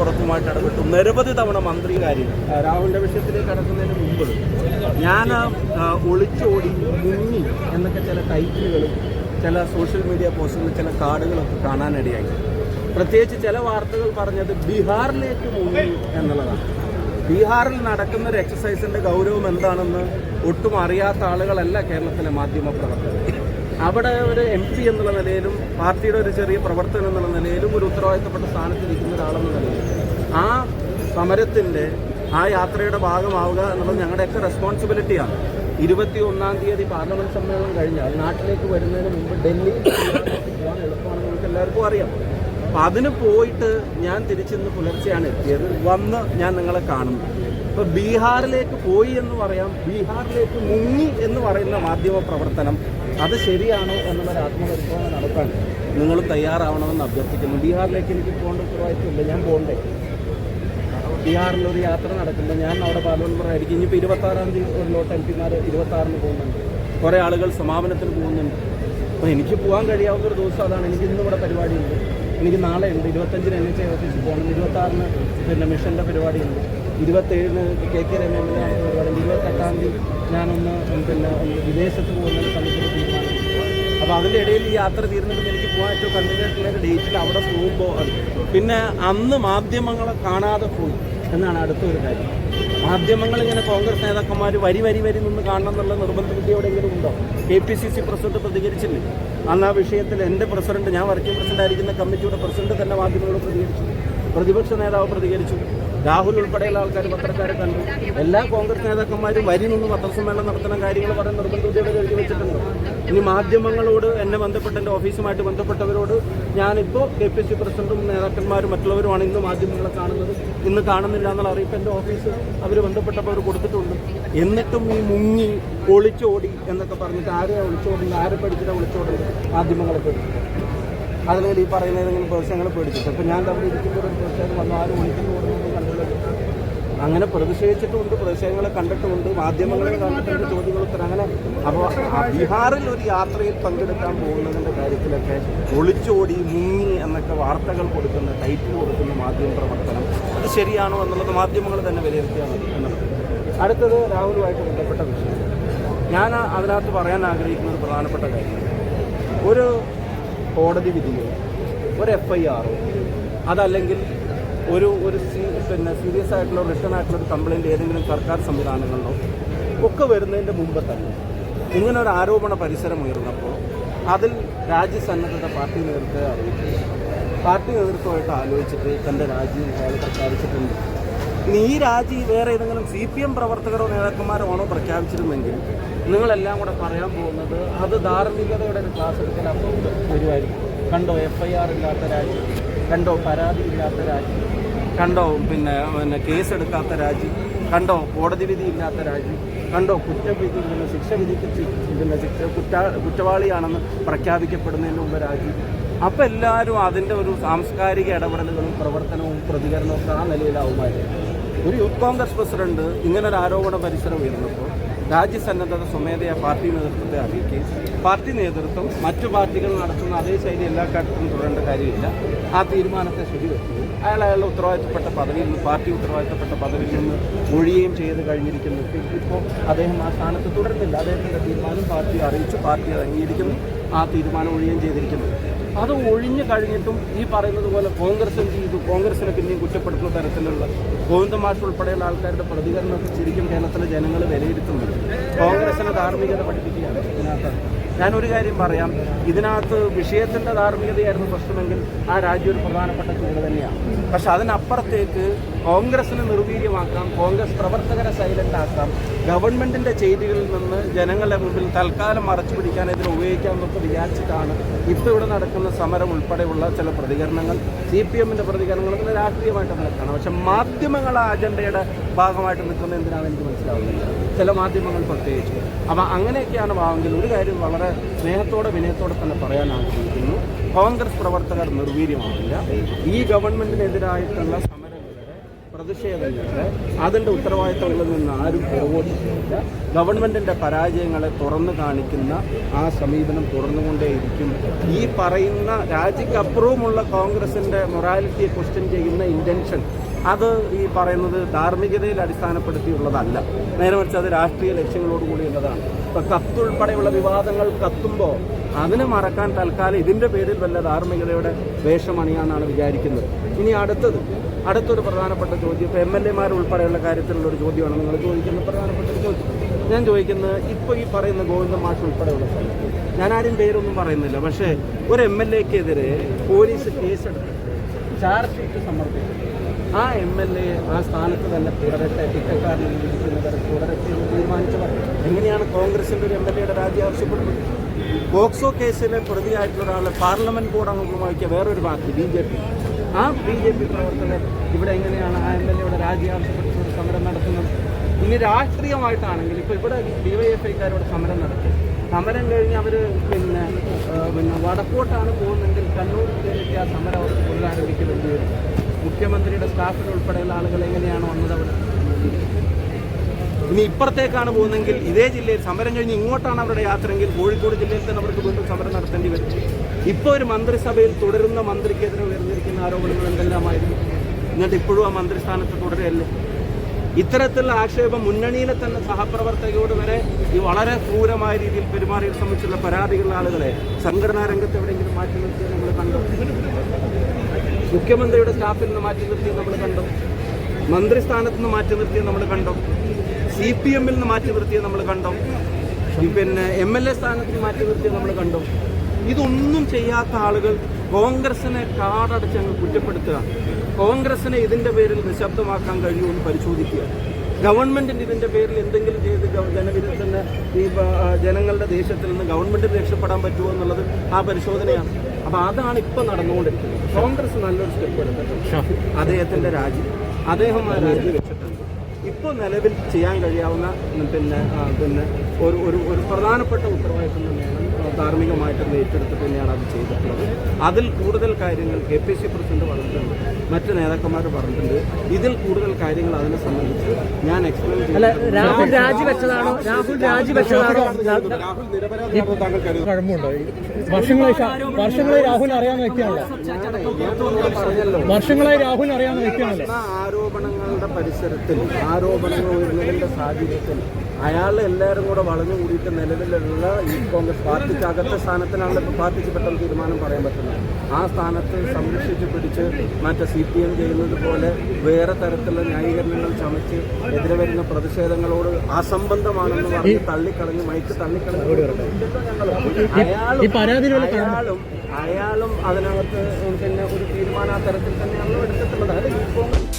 പുറത്തുമായിട്ട് ഇടപെട്ടു. നിരവധി തവണ മന്ത്രി കാര്യം രാഹുലിന്റെ വിഷയത്തിലേക്ക് കടക്കുന്നതിന് മുമ്പ് ഞാൻ ഒളിച്ചോടി മുങ്ങി എന്നൊക്കെ ചില ടൈറ്റിലുകളും ചില സോഷ്യൽ മീഡിയ പോസ്റ്റുകളും ചില കാർഡുകളൊക്കെ കാണാനിടയായി. പ്രത്യേകിച്ച് ചില വാർത്തകൾ പറഞ്ഞത് ബീഹാറിലേക്ക് മുങ്ങി എന്നുള്ളതാണ്. ബീഹാറിൽ നടക്കുന്ന ഒരു എക്സസൈസിന്റെ ഗൗരവം എന്താണെന്ന് ഒട്ടും അറിയാത്ത ആളുകളല്ല കേരളത്തിലെ മാധ്യമ പ്രവർത്തകർ അവിടെ ഒരു എം പി എന്നുള്ള നിലയിലും പാർട്ടിയുടെ ഒരു ചെറിയ പ്രവർത്തനം എന്നുള്ള നിലയിലും ഒരു ഉത്തരവാദിത്തപ്പെട്ട സ്ഥാനത്തിരിക്കുന്ന ഒരാളെന്ന നിലയിൽ ആ സമരത്തിന്റെ ആ യാത്രയുടെ ഭാഗമാവുക എന്നുള്ളത് ഞങ്ങളുടെയൊക്കെ റെസ്പോൺസിബിലിറ്റിയാണ് ഇരുപത്തി ഒന്നാം തീയതി പാർലമെന്റ് സമ്മേളനം കഴിഞ്ഞാൽ നാട്ടിലേക്ക് വരുന്നതിന് മുമ്പ് ഡൽഹി പോകാൻ എളുപ്പമാണെന്ന് നമുക്ക് എല്ലാവർക്കും അറിയാം. അപ്പം അതിന് പോയിട്ട് ഞാൻ തിരിച്ചിന്ന് പുലർച്ചെയാണ് എത്തിയത്. വന്ന് ഞാൻ നിങ്ങളെ കാണുന്നു. ഇപ്പം ബീഹാറിലേക്ക് പോയി എന്ന് പറയാം. ബീഹാറിലേക്ക് മുങ്ങി എന്ന് പറയുന്ന മാധ്യമ പ്രവർത്തനം അത് ശരിയാണോ എന്നുള്ളൊരു ആത്മപരിശോധന നടത്താൻ നിങ്ങൾ തയ്യാറാവണമെന്ന് അഭ്യർത്ഥിക്കുന്നു. ബീഹാറിലേക്ക് എനിക്ക് പോകേണ്ട ഉത്തരവാദിത്വമില്ല. ഞാൻ പോകണ്ടേ? ബീഹാറിലൊരു യാത്ര നടക്കുമ്പോൾ ഞാൻ അവിടെ പാർലമെന്റ് ആയിരിക്കും. ഇനിയിപ്പോൾ ഇരുപത്തി ആറാം തീയതി ഒരു എം പിമാർ ഇരുപത്തി ആറിന് പോകുന്നുണ്ട്. കുറേ ആളുകൾ സമാപനത്തിന് പോകുന്നുണ്ട്. അപ്പോൾ എനിക്ക് പോകാൻ കഴിയാവുന്ന ഒരു ദിവസം അതാണ്. എനിക്ക് ഇന്നും ഇവിടെ പരിപാടിയുണ്ട്. എനിക്ക് നാളെ ഉണ്ട്. ഇരുപത്തഞ്ചിന് എൻ എച്ച് ഓഫീസിൽ പോകണം. ഇരുപത്താറിന് പിന്നെ മിഷന്റെ പരിപാടിയുണ്ട്. ഇരുപത്തേഴിന് കെ കെ രമേന്ദ്രൻ പറയുന്നത് ഇരുപത്തെട്ടാം തീയതി ഞാനൊന്ന് പിന്നെ വിദേശത്ത് പോകുന്ന സമയത്ത് അപ്പോൾ അതിന്റെ ഇടയിൽ ഈ യാത്ര തീർന്നിട്ട് എനിക്ക് പോകാൻ ഏറ്റവും കൺവീനിയന്റ് ഡേറ്റിൽ അവിടെ പോകുമ്പോൾ പിന്നെ അന്ന് മാധ്യമങ്ങളെ കാണാതെ പോയി എന്നാണ് അടുത്തൊരു കാര്യം. മാധ്യമങ്ങൾ ഇങ്ങനെ കോൺഗ്രസ് നേതാക്കന്മാർ വരി വരി വരി നിന്ന് കാണണം എന്നുള്ള നിർബന്ധ വിദ്യ എവിടെയെങ്കിലും ഉണ്ടോ? K P C C president പ്രതികരിച്ചില്ലേ? അന്ന് ആ വിഷയത്തിൽ എന്റെ പ്രസിഡന്റ് ഞാൻ വർക്കിംഗ് പ്രസിഡന്റ് ആയിരിക്കുന്ന കമ്മിറ്റിയുടെ പ്രസിഡന്റ് തന്നെ മാധ്യമങ്ങളോട് പ്രതികരിച്ചു. പ്രതിപക്ഷ നേതാവ് പ്രതികരിച്ചു. രാഹുൽ ഉൾപ്പെടെയുള്ള ആൾക്കാർ പത്രക്കാരെ കണ്ടു. എല്ലാ കോൺഗ്രസ് നേതാക്കന്മാരും വരി നിന്ന് പത്രസമ്മേളനം നടത്തുന്ന കാര്യങ്ങൾ പറയാൻ നിർബന്ധിതയോടെ എഴുതി വെച്ചിട്ടുണ്ട്. ഇനി മാധ്യമങ്ങളോട് എന്നെ ബന്ധപ്പെട്ട എന്റെ ഓഫീസുമായിട്ട് ബന്ധപ്പെട്ടവരോട് ഞാനിപ്പോൾ കെ പി സി പ്രസിഡന്റും നേതാക്കന്മാരും മറ്റുള്ളവരുമാണ് ഇന്ന് മാധ്യമങ്ങളെ കാണുന്നത്. ഇന്ന് കാണുന്നില്ല എന്നുള്ള അറിയിപ്പ് എന്റെ ഓഫീസ് അവർ ബന്ധപ്പെട്ടപ്പോൾ അവർ കൊടുത്തിട്ടുണ്ട്. എന്നിട്ടും ഈ മുങ്ങി ഒളിച്ചോടി എന്നൊക്കെ പറഞ്ഞിട്ട് ആരെയാണ് ഒളിച്ചോടുന്നത് ആരെ പഠിച്ചിട്ടാണ് ഒളിച്ചോടുന്നത് മാധ്യമങ്ങളെ പേടിച്ചിട്ട് അതിൽ ഈ പറയുന്ന ഏതെങ്കിലും പ്രശ്നങ്ങൾ പേടിച്ചിട്ട്. അപ്പം ഞാൻ അവിടെ ഇരിക്കുമ്പോൾ ഒരു പ്രശ്നം വന്നു ആരും ഒളിക്കുന്നു അങ്ങനെ പ്രതിഷേധിച്ചിട്ടുമുണ്ട് പ്രതിഷേധങ്ങളെ കണ്ടിട്ടുമുണ്ട് മാധ്യമങ്ങളെ കണ്ടിട്ടുണ്ട് ചോദ്യങ്ങൾ ഉത്തരം. അങ്ങനെ അപ്പോൾ ബീഹാറിൽ ഒരു യാത്രയിൽ പങ്കെടുക്കാൻ പോകുന്നതിന്റെ കാര്യത്തിലൊക്കെ ഒളിച്ചോടി മുങ്ങി എന്നൊക്കെ വാർത്തകൾ കൊടുക്കുന്ന ടൈറ്റിൽ കൊടുക്കുന്ന മാധ്യമ പ്രവർത്തനം അത് ശരിയാണോ എന്നുള്ളത് മാധ്യമങ്ങൾ തന്നെ വിലയിരുത്തിയാണ് എന്നുള്ളത് അടുത്തത് രാഹുലുമായിട്ട് ബന്ധപ്പെട്ട വിഷയം. ഞാൻ അതിനകത്ത് പറയാൻ ആഗ്രഹിക്കുന്ന ഒരു പ്രധാനപ്പെട്ട കാര്യം. ഒരു കോടതി വിധിയോ ഒരു എഫ് ഐ ആറോ അതല്ലെങ്കിൽ ഒരു ഒരു പിന്നെ സീരിയസ് ആയിട്ടുള്ള റിട്ടേൺ ആയിട്ടുള്ള ഒരു കംപ്ലയിന്റ് ഏതെങ്കിലും സർക്കാർ സംവിധാനങ്ങളിലോ ഒക്കെ വരുന്നതിന്റെ മുമ്പ് തന്നെ ഇങ്ങനെ ഒരു ആരോപണ പരിസരം ഉയർന്നപ്പോൾ അതിൽ രാജ്യസന്നദ്ധത പാർട്ടി നേതൃത്വത്തെ അറിയിച്ചു. പാർട്ടി നേതൃത്വമായിട്ട് ആലോചിച്ചിട്ട് തന്റെ രാജി അയാൾ പ്രഖ്യാപിച്ചിട്ടുണ്ട്. ഇനി ഈ രാജി വേറെ ഏതെങ്കിലും സി പി എം പ്രവർത്തകരോ നേതാക്കന്മാരോ ആണോ പ്രഖ്യാപിച്ചിരുന്നെങ്കിൽ നിങ്ങളെല്ലാം കൂടെ പറയാൻ പോകുന്നത് അത് ധാർമ്മികതയുടെ ഒരു ക്ലാസ് എടുക്കൽ അപ്പോൾ വരുമായിരിക്കും. കണ്ടോ എഫ് ഐ ആർ ഇല്ലാത്ത രാജ്യം? കണ്ടോ പരാതി ഇല്ലാത്ത രാജ്യം? കണ്ടോ? പിന്നെ പിന്നെ കേസെടുക്കാത്ത രാജ്യം. കണ്ടോ? കോടതി വിധി ഇല്ലാത്ത രാജ്യം. കണ്ടോ? കുറ്റവിധി പിന്നെ ശിക്ഷ വിധിക്ക് പിന്നെ ശിക്ഷ കുറ്റ കുറ്റവാളിയാണെന്ന് പ്രഖ്യാപിക്കപ്പെടുന്നതിന് മുമ്പ് രാജ്യം. അപ്പം എല്ലാവരും അതിന്റെ ഒരു സാംസ്കാരിക ഇടപെടലുകളും പ്രവർത്തനവും പ്രതികരണവും ഒക്കെ ആ നിലയിലാവുമായിരുന്നു ഒരു യൂത്ത് കോൺഗ്രസ് പ്രസിഡന്റ് ഇങ്ങനെ ഒരു ആരോപണ പരിസരം ഉയർന്നപ്പോൾ രാജ്യസന്നദ്ധത സ്വമേധയാ പാർട്ടി നേതൃത്വത്തെ അറിയിക്കുകയും പാർട്ടി നേതൃത്വം മറ്റു പാർട്ടികൾ നടത്തുന്ന അതേ ശൈലി എല്ലാ കാര്യത്തിലും തുടരേണ്ട കാര്യമില്ല. ആ തീരുമാനത്തെ ശരിവെക്കുകയും അയാൾ അയാളുടെ ഉത്തരവാദിത്തപ്പെട്ട പദവിയിൽ നിന്ന് പാർട്ടി ഉത്തരവാദിത്തപ്പെട്ട പദവിയിൽ നിന്ന് ഒഴിയുകയും ചെയ്ത് കഴിഞ്ഞിരിക്കുന്നു. ഇപ്പോൾ അദ്ദേഹം ആ സ്ഥാനത്ത് തുടരുന്നില്ല. അദ്ദേഹത്തിന്റെ തീരുമാനം പാർട്ടി അറിയിച്ചു പാർട്ടി അംഗീകരിക്കുന്നു. ആ തീരുമാനം ഒഴിയുകയും ചെയ്തിരിക്കുന്നു. അത് ഒഴിഞ്ഞു കഴിഞ്ഞിട്ടും ഈ പറയുന്നത് പോലെ കോൺഗ്രസ് ചെയ്തു? കോൺഗ്രസിനെ പിന്നെയും കുറ്റപ്പെടുത്തുന്ന തരത്തിലുള്ള ഗോവിന്ദമാഷ് ഉൾപ്പെടെയുള്ള ആൾക്കാരുടെ പ്രതികരണമൊക്കെ ശരിക്കും കേരളത്തിലെ ജനങ്ങൾ വിലയിരുത്തുന്നുണ്ട് കോൺഗ്രസിനെ ധാർമ്മികത പഠിപ്പിക്കുകയാണ് ഇതിനകത്ത്. ഞാനൊരു കാര്യം പറയാം. ഇതിനകത്ത് വിഷയത്തിന്റെ ധാർമ്മികതയായിരുന്നു പ്രശ്നമെങ്കിൽ ആ രാജ്യം ഒരു പ്രധാനപ്പെട്ട ചൂട് തന്നെയാണ്. പക്ഷെ അതിനപ്പുറത്തേക്ക് കോൺഗ്രസിനെ നിർവീര്യമാക്കാം കോൺഗ്രസ് പ്രവർത്തകരെ സൈലന്റ് ആക്കാം ഗവൺമെന്റിന്റെ ചെയ്തികളിൽ നിന്ന് ജനങ്ങളുടെ മുമ്പിൽ തൽക്കാലം മറച്ചു പിടിക്കാൻ ഇതിനെ ഉപയോഗിക്കാമെന്നൊക്കെ വിചാരിച്ചിട്ടാണ് ഇപ്പോൾ ഇവിടെ നടക്കുന്ന സമരം ഉൾപ്പെടെയുള്ള ചില പ്രതികരണങ്ങൾ. സി പി എമ്മിന്റെ പ്രതികരണങ്ങൾ രാഷ്ട്രീയമായിട്ട് നടക്കണം പക്ഷെ മാധ്യമങ്ങൾ ആ അജണ്ടയുടെ ഭാഗമായിട്ട് നിൽക്കുന്ന എന്തിനാണ് എനിക്ക് മനസ്സിലാവുന്നില്ല. ചില മാധ്യമങ്ങൾ പ്രത്യേകിച്ച്. അപ്പം അങ്ങനെയൊക്കെയാണ് ഭാവമെങ്കിൽ ഒരു കാര്യം വളരെ സ്നേഹത്തോടെ വിനയത്തോടെ തന്നെ പറയാൻ ആഗ്രഹിക്കുന്നു. കോൺഗ്രസ് പ്രവർത്തകർ നിർവീര്യമാവില്ല. ഈ ഗവൺമെന്റിനെതിരായിട്ടുള്ള പ്രതിഷേധങ്ങളുടെ അതിന്റെ ഉത്തരവാദിത്തങ്ങളിൽ നിന്ന് ആരും പുറകോട്ടില്ല ഗവൺമെന്റിന്റെ പരാജയങ്ങളെ തുറന്നു കാണിക്കുന്ന ആ സമീപനം തുറന്നുകൊണ്ടേയിരിക്കും ഈ പറയുന്ന രാജിക്കപ്പുറവുമുള്ള കോൺഗ്രസിന്റെ മൊറാലിറ്റിയെ ക്വസ്റ്റ്യൻ ചെയ്യുന്ന ഇന്റൻഷൻ അത് ഈ പറയുന്നത് ധാർമ്മികതയിൽ അടിസ്ഥാനപ്പെടുത്തിയുള്ളതല്ല. നേരെ മറിച്ച് അത് രാഷ്ട്രീയ ലക്ഷ്യങ്ങളോടുകൂടിയുള്ളതാണ് ഇപ്പൊ കത്തുൾപ്പെടെയുള്ള വിവാദങ്ങൾ കത്തുമ്പോൾ അതിനെ മറക്കാൻ തൽക്കാലം ഇതിന്റെ പേരിൽ വല്ല ധാർമ്മികതയുടെ വേഷമണിയാന്നാണ് വിചാരിക്കുന്നത്. ഇനി അടുത്തത് അടുത്തൊരു പ്രധാനപ്പെട്ട ചോദ്യം ഇപ്പോൾ എം എൽ എമാർ ഉൾപ്പെടെയുള്ള കാര്യത്തിലുള്ള ഒരു ചോദ്യമാണ് നിങ്ങൾ ചോദിക്കുന്ന പ്രധാനപ്പെട്ട ഒരു ചോദ്യം. ഞാൻ ചോദിക്കുന്നത് ഇപ്പോൾ ഈ പറയുന്ന ഗോവിന്ദ മാഷ് ഉൾപ്പെടെയുള്ള ആരും പേരൊന്നും പറയുന്നില്ല പക്ഷേ ഒരു എം എൽ എക്കെതിരെ പോലീസ് കേസെടുത്ത് ചാർജ് ഷീറ്റ് സമർപ്പിച്ചു ആ എം എൽ എ ആ സ്ഥാനത്ത് തന്നെ തുടരട്ടെ കുറ്റക്കാരനിൽ ഇരിക്കുന്നവർ തുടരട്ടെ എന്ന് തീരുമാനിച്ചവർ എങ്ങനെയാണ് കോൺഗ്രസിന്റെ ഒരു എം എൽ എയുടെ രാജി ആവശ്യപ്പെടുന്നത്? പോക്സോ കേസിലെ പ്രതിയായിട്ടുള്ള ഒരാളെ പാർലമെന്റ് ബോർഡ് അംഗമാക്കിയ വേറൊരു പാർട്ടി ബി ജെ പി. ആ ബി ജെ പി പ്രവർത്തകർ ഇവിടെ എങ്ങനെയാണ് ആ എം എൽ എയുടെ രാജി ആവശ്യപ്പെട്ട് ഒരു സമരം നടത്തുന്നത്? ഇനി രാഷ്ട്രീയമായിട്ടാണെങ്കിൽ ഇപ്പോൾ ഇവിടെ ഡിവൈഎഫ്ഐക്കാരോട് സമരം നടത്തി. സമരം കഴിഞ്ഞ് അവർ പിന്നെ പിന്നെ വടക്കോട്ടാണ് പോകുന്നതെങ്കിൽ കണ്ണൂർ ജില്ലയിലേക്ക് ആ സമരം അവർ പുനരാരംഭിക്കുന്നുണ്ട് മുഖ്യമന്ത്രിയുടെ സ്റ്റാഫിൽ ഉൾപ്പെടെയുള്ള ആളുകൾ എങ്ങനെയാണ് വന്നത് അവിടെ? ഇനി ഇപ്പുറത്തേക്കാണ് പോകുന്നതെങ്കിൽ ഇതേ ജില്ലയിൽ സമരം കഴിഞ്ഞ് ഇങ്ങോട്ടാണ് അവരുടെ യാത്രയെങ്കിൽ കോഴിക്കോട് ജില്ലയിൽ തന്നെ അവർക്ക് വീണ്ടും സമരം നടത്തേണ്ടി വരും. ഇപ്പോൾ ഒരു മന്ത്രിസഭയിൽ തുടരുന്ന മന്ത്രിക്കെതിരെ ഉയർന്നിരിക്കുന്ന ആരോപണങ്ങൾ എന്തെല്ലാമായിരുന്നു? എന്നിട്ട് ഇപ്പോഴും ആ മന്ത്രിസ്ഥാനത്ത് തുടരുകയല്ലേ? ഇത്തരത്തിലുള്ള ആക്ഷേപം മുന്നണിയിലെ തന്നെ സഹപ്രവർത്തകരോട് വരെ ഈ വളരെ ക്രൂരമായ രീതിയിൽ പെരുമാറിയെ സംബന്ധിച്ചുള്ള പരാതികളുള്ള ആളുകളെ സംഘടനാ രംഗത്ത് എവിടെയെങ്കിലും മാറ്റി നിർത്തിയത് നമ്മൾ കണ്ടു? മുഖ്യമന്ത്രിയുടെ സ്റ്റാഫിൽ നിന്ന് മാറ്റി നിർത്തിയത് നമ്മൾ കണ്ടു. മന്ത്രിസ്ഥാനത്ത് നിന്ന് മാറ്റി നിർത്തിയത് നമ്മൾ കണ്ടു. സി പി എമ്മിൽ നിന്ന് മാറ്റി നിർത്തിയത് നമ്മൾ കണ്ടു. പിന്നെ എം എൽ എ സ്ഥാനത്ത് നിന്ന് മാറ്റി നിർത്തിയത് നമ്മൾ കണ്ടു. ഇതൊന്നും ചെയ്യാത്ത ആളുകൾ കോൺഗ്രസിനെ കാടടച്ച് അങ്ങ് കുറ്റപ്പെടുത്തുക. കോൺഗ്രസിനെ ഇതിന്റെ പേരിൽ നിശബ്ദമാക്കാൻ കഴിയുമെന്ന് പരിശോധിക്കുക. ഗവൺമെന്റിന് ഇതിന്റെ പേരിൽ എന്തെങ്കിലും ചെയ്ത് ജനവിരുദ്ധന് ഈ ജനങ്ങളുടെ ദേഷ്യത്തിൽ നിന്ന് ഗവൺമെന്റിന് രക്ഷപ്പെടാൻ പറ്റുമോ എന്നുള്ളത് ആ പരിശോധനയാണ്. അപ്പൊ അതാണ് ഇപ്പൊ നടന്നുകൊണ്ടിരിക്കുന്നത്. കോൺഗ്രസ് നല്ലൊരു സ്റ്റെപ്പ് എടുത്തിട്ടുണ്ട്. അദ്ദേഹത്തിന്റെ രാജി. അദ്ദേഹം ആ രാജി വെച്ചിട്ടുണ്ട്. ഇപ്പോൾ നിലവിൽ ചെയ്യാൻ കഴിയാവുന്ന പിന്നെ പിന്നെ ഒരു ഒരു ഒരു പ്രധാനപ്പെട്ട ഉത്തരവാദിത്വം തന്നെയാണ് ആ, ധാർമ്മികമായിട്ട് ഏറ്റെടുത്ത് തന്നെയാണ് അത് ചെയ്തിട്ടുള്ളത്. അതിൽ കൂടുതൽ കാര്യങ്ങൾ കെ പി സി പ്രസിഡന്റ് പറഞ്ഞിട്ടുണ്ട് മറ്റ് നേതാക്കന്മാർ പറഞ്ഞിട്ടുണ്ട്. ഇതിൽ കൂടുതൽ കാര്യങ്ങൾ അതിനെ സംബന്ധിച്ച് ഞാൻ എക്സ്പ്ലെയിൻ അല്ല രാഹുൽ രാജിവെച്ചതാണോ രാഹുൽ രാജിവെച്ചതാണോ രാഹുൽ നിരപരാധിയാണെന്ന് താങ്കൾ കരുതുന്നു കഴമ്പുണ്ട് വർഷങ്ങളായി വർഷങ്ങളായി രാഹുൽ അറിയാവുന്ന വ്യക്തിയാണല്ലോ വർഷങ്ങളായി രാഹുൽ അറിയാവുന്ന വ്യക്തിയാണല്ലോ ഉയർന്ന ആരോപണങ്ങളുടെ പരിസരത്തിൽ ആരോപണങ്ങൾ ഉയരുന്നതിന്റെ സാഹചര്യത്തിൽ അയാൾ എല്ലാവരും കൂടെ വളഞ്ഞു കൂടിയിട്ട് നിലവിലുള്ള ഈ കോൺഗ്രസ് പാർട്ടിക്ക് അകത്തെ സ്ഥാനത്തിനാണല്ലോ ഇപ്പോൾ പാർട്ടിക്ക് പെട്ടെന്ന് തീരുമാനം പറയാൻ പറ്റുന്നത്. ആ സ്ഥാനത്ത് സംരക്ഷിച്ച് പിടിച്ച് മറ്റേ സി പി എം ചെയ്യുന്നത് പോലെ വേറെ തരത്തിലുള്ള ന്യായീകരണങ്ങൾ ചമച്ച് എതിരെ വരുന്ന പ്രതിഷേധങ്ങളോട് അസംബന്ധമാണെന്ന് പറഞ്ഞ് തള്ളിക്കളഞ്ഞ് മൈക്ക് തള്ളിക്കളഞ്ഞ് അയാളും അയാളും അതിനകത്ത് പിന്നെ ഒരു തീരുമാനം ആ തരത്തിൽ തന്നെയാണല്ലോ എടുത്തിട്ടുള്ളത്. അത് ഈ കോൺഗ്രസ്